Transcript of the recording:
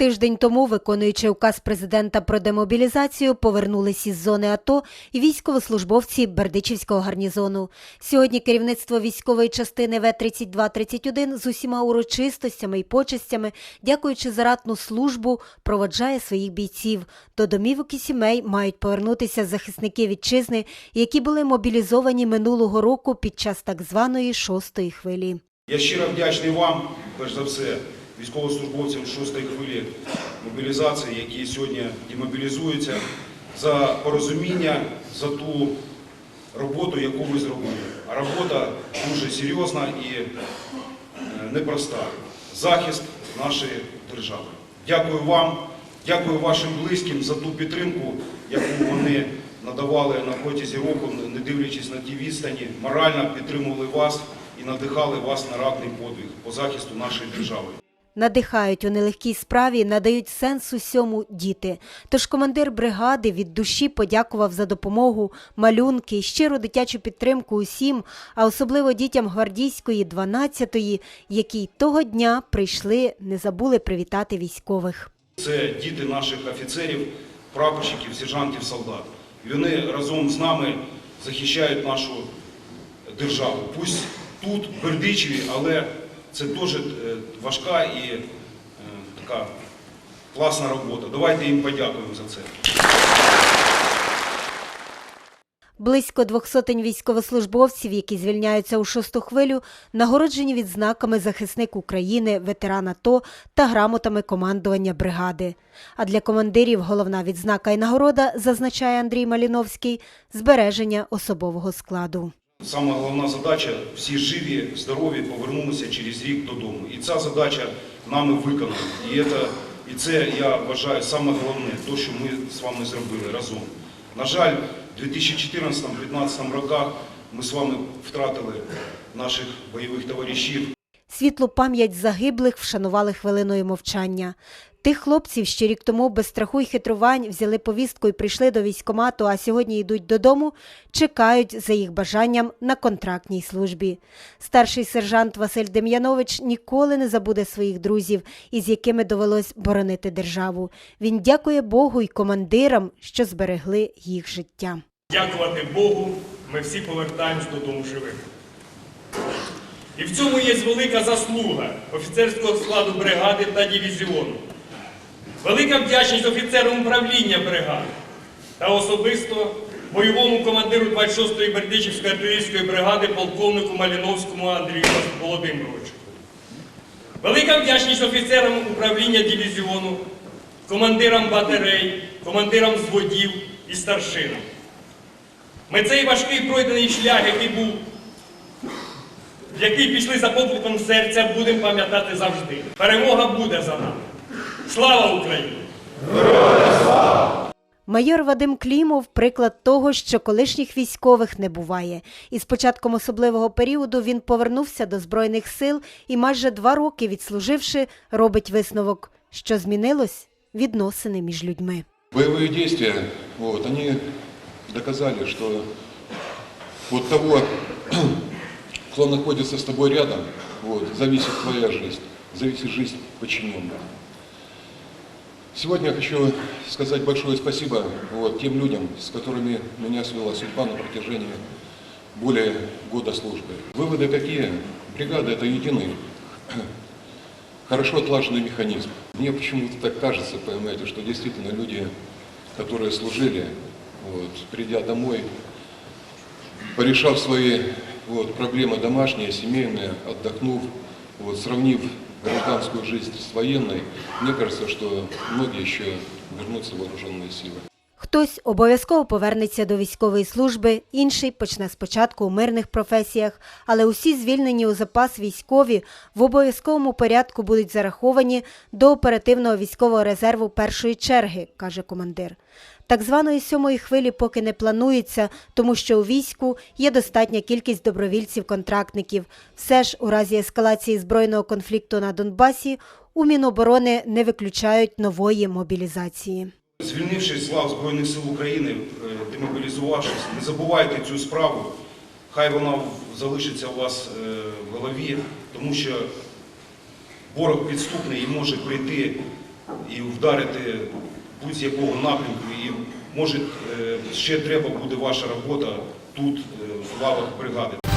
Тиждень тому, виконуючи указ президента про демобілізацію, повернулись із зони АТО і військовослужбовці Бердичівського гарнізону. Сьогодні керівництво військової частини В-3231 з усіма урочистостями і почестями, дякуючи за ратну службу, проводжає своїх бійців. До домівок і сімей мають повернутися захисники вітчизни, які були мобілізовані минулого року під час так званої шостої хвилі. Я щиро вдячний вам, перш за все, військовослужбовцям шостої хвилі мобілізації, які сьогодні демобілізуються, за порозуміння, за ту роботу, яку ви зробили. А робота дуже серйозна і е, непроста. Захист нашої держави. Дякую вам, дякую вашим близьким за ту підтримку, яку вони надавали на протязі року, не дивлячись на ті відстані, морально підтримували вас і надихали вас на ратний подвиг по захисту нашої держави. Надихають у нелегкій справі, надають сенс усьому діти. Тож командир бригади від душі подякував за допомогу, малюнки щиру дитячу підтримку усім, а особливо дітям гвардійської 12-ї, які того дня прийшли, не забули привітати військових. Це діти наших офіцерів, прапорщиків, сержантів, солдат. Вони разом з нами захищають нашу державу. Пусть тут, в Бердичеві, але це теж е, важка і е, така класна робота. Давайте їм подякуємо за це. Близько двох сотень військовослужбовців, які звільняються у шосту хвилю, нагороджені відзнаками захисник України, ветеран АТО та грамотами командування бригади. А для командирів головна відзнака і нагорода, зазначає Андрій Маліновський, збереження особового складу. Саме головна задача всі живі, здорові повернулися через рік додому. І ця задача нами виконана. І це, і це я вважаю саме головне, те, що ми з вами зробили разом. На жаль, в 2014-2015 роках ми з вами втратили наших бойових товаришів. Світлу пам'ять загиблих вшанували хвилиною мовчання. Тих хлопців, що рік тому без страху й хитрувань взяли повістку і прийшли до військкомату, а сьогодні йдуть додому, чекають за їх бажанням на контрактній службі. Старший сержант Василь Дем'янович ніколи не забуде своїх друзів, із якими довелось боронити державу. Він дякує Богу й командирам, що зберегли їх життя. Дякувати Богу, ми всі повертаємось додому живими. І в цьому є велика заслуга офіцерського складу бригади та дивізіону. Велика вдячність офіцерам управління бригади та особисто бойовому командиру 26-ї Бердичівської артилерійської бригади полковнику Маліновському Андрію Володимировичу. Велика вдячність офіцерам управління дивізіону, командирам батарей, командирам зводів і старшинам. Ми цей важкий пройдений шлях, який був, в який пішли за покликом серця, будемо пам'ятати завжди. Перемога буде за нами. Слава Україні! Майор Вадим Клімов – приклад того, що колишніх військових не буває. І з початком особливого періоду він повернувся до Збройних сил і майже два роки відслуживши, робить висновок, що змінилось відносини між людьми. Боевые действия, вот, они доказали, что от того, кто находится с тобой рядом, вот, зависит твоя жизнь, зависит жизнь подчиненных. Сегодня я хочу сказать большое спасибо вот, тем людям, с которыми меня свела судьба на протяжении более года службы. Выводы какие? Бригада – это единый, хорошо отлаженный механизм. Мне почему-то так кажется, понимаете, что действительно люди, которые служили, вот, придя домой, порешав свои вот, проблемы домашние, семейные, отдохнув, вот, сравнив гражданскую жизнь с военной, мне кажется, что многие еще вернутся в вооруженные силы. Хтось обов'язково повернеться до військової служби, інший почне спочатку у мирних професіях, але усі звільнені у запас військові в обов'язковому порядку будуть зараховані до оперативного військового резерву першої черги, каже командир. Так званої сьомої хвилі поки не планується, тому що у війську є достатня кількість добровільців-контрактників. Все ж у разі ескалації збройного конфлікту на Донбасі у Міноборони не виключають нової мобілізації. Звільнившись з лав Збройних сил України, е, демобілізувавшись, не забувайте цю справу. Хай вона залишиться у вас е, в голові, тому що ворог підступний і може прийти і вдарити будь-якого напрямку. І може е, ще треба буде ваша робота тут, в лавах бригади.